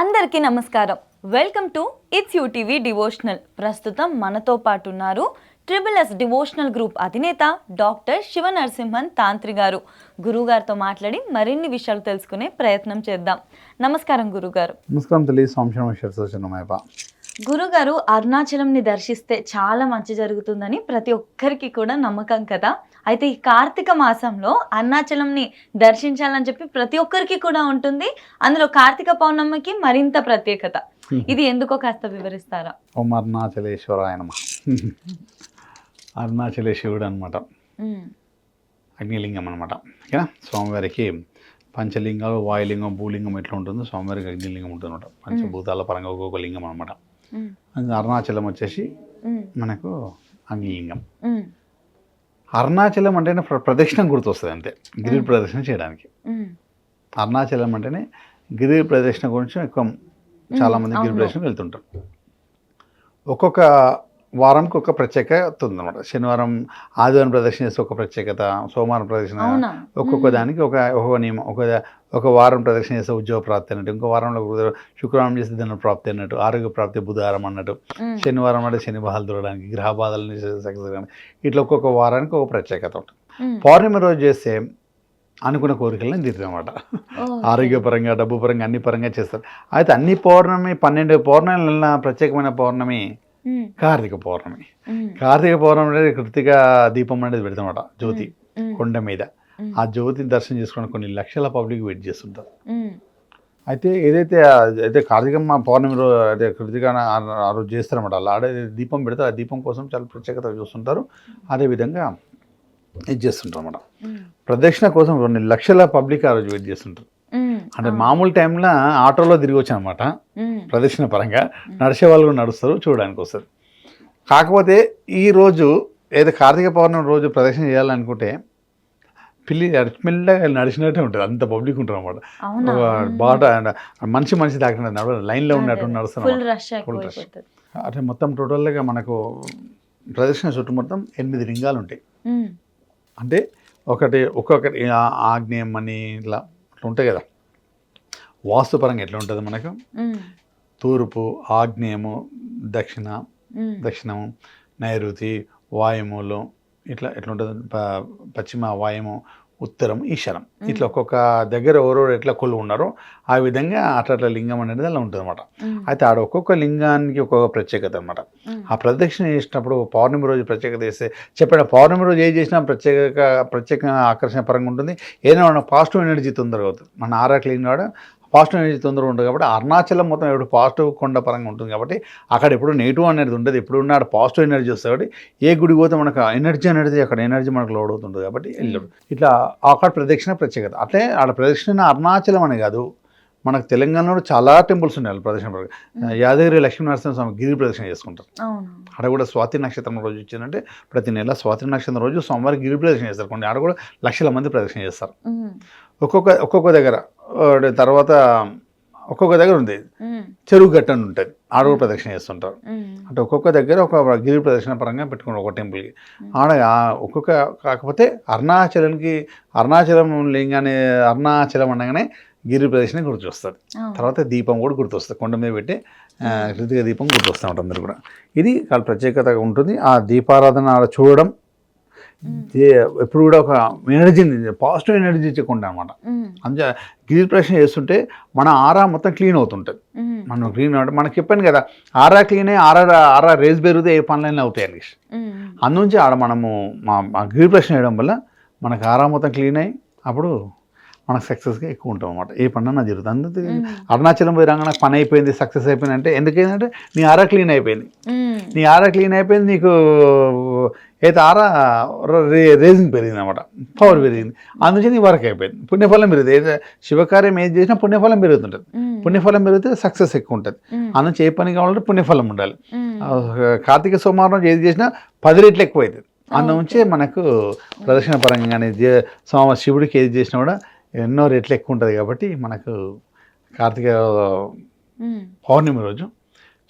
అందరికీ నమస్కారం. Welcome to its UTV devotional ప్రస్తుతం మనతో పాటు ఉన్నారు ట్రిపుల్ ఎస్ డివోషనల్ గ్రూప్ అధినేత డాక్టర్ శివ నరసింహన్ తాంత్రి గారు. గురుగారితో మాట్లాడి మరిన్ని విషయాలు తెలుసుకునే ప్రయత్నం చేద్దాం. నమస్కారం గురుగారు నమస్కారం తల్లి సంశయమేశ్వర గురుగారు అరుణాచలంని దర్శిస్తే చాలా మంచి జరుగుతుందని ప్రతి ఒక్కరికి కూడా నమ్మకం కదా. అయితే ఈ కార్తీక మాసంలో అరుణాచలంని దర్శించాలని చెప్పి ప్రతి ఒక్కరికి కూడా ఉంటుంది. అందులో కార్తీక పౌర్ణమికి మరింత ప్రత్యేకత. ఇది ఎందుకో కాస్త వివరిస్తారా? ఓం అరుణాచలేశ్వరాయ నమ. అరుణాచలేశ్వరుడు అనమాట అగ్నిలింగం అనమాట ఓకేనా? స్వామివారికి పంచలింగాలు వాయులింగం భూలింగం ఎట్లా ఉంటుందో స్వామివారికి అగ్నిలింగం ఉంటుంది అనమాట పంచభూతాల పరంగా ఒక్కొక్క లింగం అనమాట అరుణాచలం వచ్చేసి మనకు అగ్నిలింగం ఉమ్, అరుణాచలం అంటేనే ప్ర- ప్రదక్షిణం గుర్తొస్తుంది అంతే. గిరి ప్రదక్షిణ చేయడానికి. అరుణాచలం అంటేనే గిరి ప్రదక్షిణ గురించి ఎక్కువ చాలామంది గిరి. ప్రదక్షిణకు వెళ్తుంటారు. ఒక్కొక్క వారంకి ఒక ప్రత్యేకత ఉందన్నమాట. శనివారం ఆదివారం ప్రదక్షిణ చేస్తే ఒక ప్రత్యేకత సోమవారం అవునా? ఒక్కొక్క దానికి ఒక ఒక నియమం ఒక ఒక వారం ప్రదక్షిణ చేస్తే ఉద్యోగ ప్రాప్తి అన్నట్టు ఇంకో వారంలో శుక్రవారం చేస్తే ధన ప్రాప్తి అన్నట్టు ఆరోగ్య ప్రాప్తి బుధవారం అన్నట్టు శనివారం అంటే శని బాధలు దూరడానికి గ్రహ బాధలని సక్సెస్ ఇట్లా ఒక్కొక్క వారానికి ఒక ప్రత్యేకత ఉంటుంది. పౌర్ణమి రోజు చేస్తే అనుకున్న కోరికలను ఓ, ఆరోగ్యపరంగా డబ్బు పరంగా అన్ని పరంగా చేస్తారు. అయితే అన్ని పౌర్ణమి పన్నెండు పౌర్ణమి ప్రత్యేకమైన పౌర్ణమి కార్తీక పౌర్ణమి. కార్తీక పౌర్ణమి అనేది కృతిక దీపం అనేది పెడతామట జ్యోతి కొండ మీద. ఆ జ్యోతిని దర్శనం చేసుకోవడానికి కొన్ని లక్షల పబ్లిక్ వెయిట్ చేస్తుంటారు. అయితే ఏదైతే అయితే కార్తీకమ్మ పౌర్ణమి రోజు అదే కృతిక ఆ- రోజు చేస్తారన్నమాట. అలా ఆడే దీపం పెడితే ఆ దీపం కోసం చాలా ప్రత్యేకత చూస్తుంటారు. అదేవిధంగా ఇది చేస్తుంటారు అన్నమాట ప్రదక్షిణ కోసం కొన్ని లక్షల పబ్లిక్ ఆ రోజు వెయిట్ చేస్తుంటారు. అంటే మామూలు టైంలో ఆటోలో తిరిగి వచ్చాను అనమాట ప్రదక్షిణ పరంగా నడిచే వాళ్ళు కూడా నడుస్తారు చూడడానికి వస్తారు. కాకపోతే ఈ రోజు ఏదో కార్తీక పౌర్ణమి రోజు ప్రదక్షిణ చేయాలనుకుంటే పిల్లి మెల్లగా నడిచినట్టే ఉంటుంది. అంత పబ్లిక్ ఉంటారు అనమాట బాట మనిషి మనిషి దాకా లైన్లో ఉన్నట్టు నడుస్తున్నారు అంటే మొత్తం టోటల్గా మనకు ప్రదక్షిణ చుట్టూ మొత్తం ఎనిమిది లింగాలు ఉంటాయి. అంటే ఒకటి ఒక్కొక్కటి ఆగ్నేయం అని ఇట్లా అట్లా ఉంటాయి కదా. వాస్తుపరంగా ఎట్లా ఉంటుంది మనకు? తూర్పు ఆగ్నేయము దక్షిణ దక్షిణము నైరుతి వాయుములు ఇట్లా ఎట్లా ఉంటుంది? పశ్చిమ వాయుము ఉత్తరం ఈశానం ఇట్లా ఒక్కొక్క దగ్గర ఎవరెవరు ఎట్లా కొలు ఉన్నారో ఆ విధంగా అట్లా అట్లా లింగం అనేది అలా ఉంటుంది అనమాట అయితే ఆడ ఒక్కొక్క లింగానికి ఒక్కొక్క ప్రత్యేకత అనమాట ఆ ప్రదక్షిణ చేసినప్పుడు పౌర్ణమి రోజు ప్రత్యేకత చేస్తే చెప్పిన పౌర్ణమి రోజు ఏది చేసినా ప్రత్యేక ప్రత్యేక ఆకర్షణ పరంగా ఉంటుంది. ఏదైనా మన పాజిటివ్ ఎనర్జీ తొందరగా అవుతుంది. మన ఆరా క్లీన్ కూడా పాజిటివ్ ఎనర్జీ తొందరగా ఉంటుంది కాబట్టి అరుణాచలం మొత్తం ఎప్పుడు పాజిటివ్ కొండ పరంగా ఉంటుంది కాబట్టి అక్కడ ఎప్పుడు నెగిటివ్ అనేది ఉండదు. ఎప్పుడు ఉన్న ఆడ పాజిటివ్ ఎనర్జీ వస్తుంది కాబట్టి ఏ గుడికి పోతే మనకు ఎనర్జీ అనేది అక్కడ ఎనర్జీ మనకు లోడ్ అవుతుంటుంది కాబట్టి వెళ్ళడు. ఇట్లా అక్కడ ప్రదక్షిణ ప్రత్యేకత. అట్లే ఆడ ప్రదక్షిణ అరుణాచలం అనే కాదు. మనకు తెలంగాణలో చాలా టెంపుల్స్ ఉన్నాయి ప్రదక్షిణ పరంగా. యాదగిరి లక్ష్మీనరసింహ స్వామి గిరి ప్రదక్షిణ చేసుకుంటారు. ఆడ కూడా స్వాతి నక్షత్రం రోజు వచ్చిందంటే ప్రతి నెల స్వాతి నక్షత్రం రోజు సోమవారం గిరి ప్రదక్షిణ చేస్తారు. కొన్ని ఆడ కూడా లక్షల మంది ప్రదక్షిణ చేస్తారు. ఉమ్, ఒక్కొక్క ఒక్కొక్క దగ్గర తర్వాత ఒక్కొక్క దగ్గర ఉంది. చెరువు గట్ట అని ఉంటుంది. ఆడ కూడా ప్రదక్షిణ చేస్తుంటారు. అంటే ఒక్కొక్క దగ్గర ఒక గిరి ప్రదక్షిణ పరంగా పెట్టుకున్నారు ఒక టెంపుల్కి ఆడ ఆ ఒక్కొక్క కాకపోతే అరుణాచలంకి అరుణాచలం లింగాన్ని అరుణాచలం అనగానే గిరి ప్రదక్షిణ గుర్తొస్తుంది. తర్వాత దీపం కూడా గుర్తొస్తుంది. కొండ మీద పెట్టి కృతిక దీపం గుర్తొస్తూ ఉంటుంది అందరు కూడా. ఇది చాలా ప్రత్యేకతగా ఉంటుంది. ఆ దీపారాధన చూడడం ఎప్పుడు కూడా ఒక ఎనర్జీని పాజిటివ్ ఎనర్జీ ఇచ్చకుండా అనమాట అంతే గిరి ప్రదక్షిణ చేస్తుంటే మన ఆరా మొత్తం క్లీన్ అవుతుంటుంది. మనం క్లీన్ అంటే మనకి చెప్పాను కదా ఆరా క్లీన్ అయ్యి ఆరా ఆరా రేస్ పెరిగితే ఏ పనులైనా అవుతాయి అనేసి అందుంచి ఆడ మనము మా గిరి ప్రదక్షిణ చేయడం వల్ల మనకు ఆరా మొత్తం క్లీన్ అయ్యి అప్పుడు మనకు సక్సెస్గా ఎక్కువ ఉంటాం అనమాట ఏ పని జరుగుతుంది. అందుకే అరుణాచలం పోయి రాగానే పని అయిపోయింది సక్సెస్ అయిపోయింది అంటే ఎందుకైందంటే నీ ఆరా క్లీన్ అయిపోయింది. నీ ఆరా క్లీన్ అయిపోయింది నీకు అయితే ఆరా రేజింగ్ పెరిగింది అనమాట పవర్ పెరిగింది. అందుకే నీ వర్క్ అయిపోయింది. పుణ్యఫలం పెరుగుతుంది. శివకార్యం ఏది చేసినా పుణ్యఫలం పెరుగుతుంటుంది. పుణ్యఫలం పెరిగితే సక్సెస్ ఎక్కువ ఉంటుంది. అందుకే ఏ పని కావాలంటే పుణ్యఫలం ఉండాలి. కార్తీక సోమవారం ఏది చేసినా పది రెట్లు ఎక్కువ అవుతుంది అందుంచే మనకు ప్రదర్శన పరంగా కానీ శివుడికి ఏది చేసినా కూడా ఎన్నో రెట్లు ఎక్కువ ఉంటుంది కాబట్టి మనకు కార్తీక పౌర్ణమి రోజు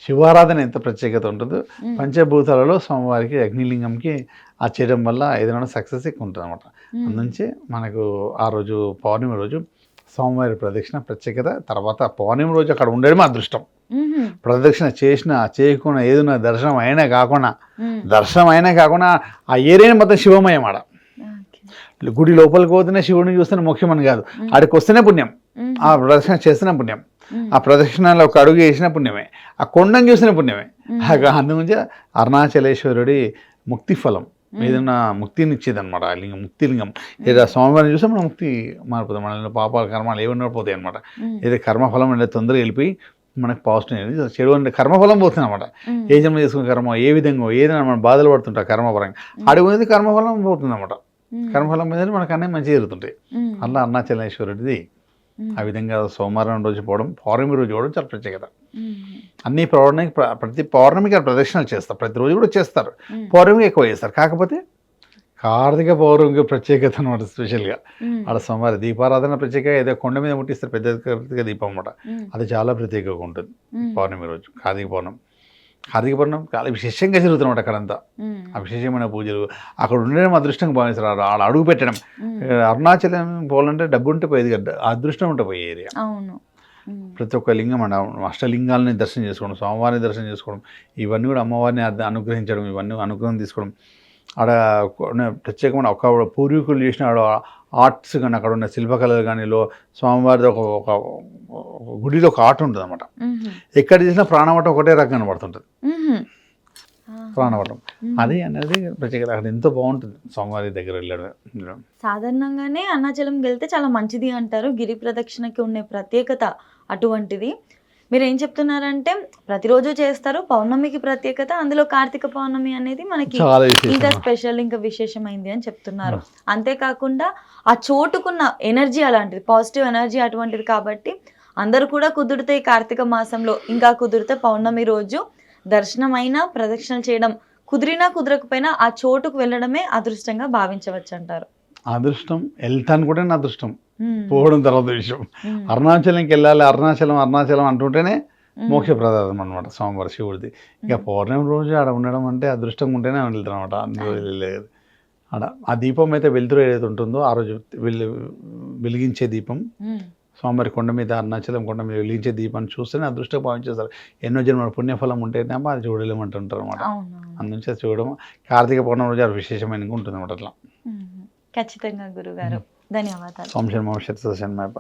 శివారాధన ఎంత ప్రత్యేకత ఉంటుందో. పంచభూతాలలో స్వామివారికి అగ్నిలింగంకి ఆ చేయడం వల్ల ఏదైనా సక్సెస్ ఎక్కువ ఉంటుంది అనమాట. అందుంచి మనకు ఆ రోజు పౌర్ణమి రోజు స్వామివారి ప్రదక్షిణ ప్రత్యేకత తర్వాత పౌర్ణమి రోజు అక్కడ ఉండడమే అదృష్టం. ప్రదక్షిణ చేసినా చేయకుండా ఏదైనా దర్శనం అయినా కాకుండా. దర్శనం అయినా కాకుండా ఆ ఏరియాని మొత్తం శివమయం ఆడ. గుడి లోపలికి పోతేనే శివుడిని చూస్తేనే ముఖ్యం అని కాదు. ఆడికి వస్తేనే పుణ్యం. ఆ ప్రదక్షిణ చేస్తేనే పుణ్యం. ఆ ప్రదక్షిణలో ఒక అడుగు వేసిన పుణ్యమే. ఆ కొండను చూసిన పుణ్యమే. అందుగురించి అరుణాచలేశ్వరుడి ముక్తి ఫలం ఏదైనా ముక్తిని ఇచ్చేది అనమాట లింగం ముక్తి లింగం ఏదో స్వామివారిని చూస్తే మనం ముక్తి మారిపోతాం. మన పాపాల కర్మాలు ఏమన్నా పోతాయి అనమాట. ఏదో కర్మఫలం అనేది తొందరగా వెళ్ళిపోయి మనకు పాజిటివ్ అనేది చెడు అంటే కర్మఫలం పోతుంది అనమాట. ఏ జన్మ చేసుకున్న కర్మ ఏ విధంగా ఏదైనా మనం బాధలు పడుతుంటాం కర్మపరంగా. అడుగు మీద కర్మఫలం పోతుంది అనమాట. కర్మఫలం మీద మనకు అన్నీ మంచి జరుగుతుంటాయి. అలా అరుణాచలేశ్వరుడిది మ్మ్. ఆ విధంగా సోమవారం రోజు పోవడం పౌర్ణమి రోజు పోవడం చాలా ప్రత్యేకత. అన్ని పౌర్ణమికి ప్ర- ప్రతి పౌర్ణమికి ప్రదక్షిణలు చేస్తారు ప్రతిరోజు కూడా చేస్తారు. పౌర్ణమికి ఎక్కువ చేస్తారు కాకపోతే కార్తీక పౌర్ణమికి ప్రత్యేకత అనమాట స్పెషల్గా. ఆడ సోమవారం దీపారాధన ప్రత్యేక ఏదో కొండ మీద ముట్టిస్తారు పెద్ద కార్తీక దీపం అనమాట. అది చాలా ప్రత్యేకంగా ఉంటుంది. పౌర్ణమి రోజు కార్తీక పౌర్ణమి కార్తీక పౌర్ణమి చాలా విశేషంగా జరుగుతున్నమాట అక్కడంతా. ఆ విశేషమైన పూజలు. అక్కడ ఉండడం అదృష్టంగా భావిస్తారు ఆడ అడుగు పెట్టడం. అరుణాచలం పోవాలంటే డబ్బు ఉంటే పోయేది కదా. అదృష్టం ఉంటే పోయే ఏరియా. అవును. ప్రతి ఒక్క లింగం మన అష్టలింగాలని దర్శనం చేసుకోవడం స్వామివారిని దర్శనం చేసుకోవడం ఇవన్నీ కూడా అమ్మవారిని అనుగ్రహించడం ఇవన్నీ అనుగ్రహం తీసుకోవడం. ఆడ ప్రత్యేకమైన ఒక పూర్వీకులు చేసిన ఆడ ఆర్ట్స్ కానీ అక్కడ ఉన్న శిల్పకళలు కానీ లో స్వామివారిది ఒక ఒక గుడిలో ఒక ఆర్ట్ ఉంటుంది అనమాట. ఎక్కడ చేసినా ప్రాణవటం ఒకటే రకంగా కనబడుతుంటుంది. ప్రాణవటం. అది అనేది ప్రత్యేకత. అక్కడ ఎంతో బాగుంటుంది స్వామివారి దగ్గర వెళ్ళడం సాధారణంగానే అరుణాచలం వెళ్తే చాలా మంచిది అంటారు. గిరి ప్రదక్షిణకి ఉండే ప్రత్యేకత అటువంటిది. మీరు ఏం చెప్తున్నారంటే ప్రతిరోజు చేస్తారు పౌర్ణమికి ప్రత్యేకత అందులో కార్తీక పౌర్ణమి అనేది మనకి ఇంకా స్పెషల్ ఇంకా విశేషమైంది అని చెప్తున్నారు. అంతేకాకుండా ఆ చోటుకున్న ఎనర్జీ అలాంటిది పాజిటివ్ ఎనర్జీ అటువంటిది కాబట్టి అందరూ కూడా కుదిరితే కార్తీక మాసంలో. ఇంకా కుదిరితే పౌర్ణమి రోజు దర్శనం అయినా ప్రదక్షిణలు చేయడం కుదిరినా కుదరకపోయినా ఆ చోటుకు వెళ్ళడమే అదృష్టంగా భావించవచ్చు అంటారు అదృష్టం వెళ్తాను కూడా నా అదృష్టం. పోవడం తర్వాత విషయం. అరుణాచలంకి వెళ్ళాలి అరుణాచలం అరుణాచలం అంటుంటేనే మ్మ్. మోక్ష ప్రదాతం అనమాట సోమవారం శివుడిది ఇక పౌర్ణమి రోజు ఆడ ఉండడం అంటే అదృష్టంగా ఉంటేనే వెళ్తాం అనమాట అందులో వెళ్ళలేదు ఆడ ఆ దీపం అయితే వెలుతురు ఏదైతే ఉంటుందో ఆ రోజు వెలి వెలిగించే దీపం. మ్మ్. స్వామివారి కొండ మీద అరుణాచలం కొండ మీద వెలిగించే దీపాన్ని చూస్తేనే అదృష్టం భావించేస్తారు. ఎన్నో జన్మల పుణ్యఫలం ఉంటేనేమో అది చూడలేమంటుంటారు అనమాట అవును అందునుంచి అది చూడడం. కార్తీక పౌర్ణమి రోజు అది విశేషమైన ఉంటుంది అనమాట అట్లా. ఖచ్చితంగా గురుగారు. ధన్యవాదాలు. సోమశర్మ శతశన్మైప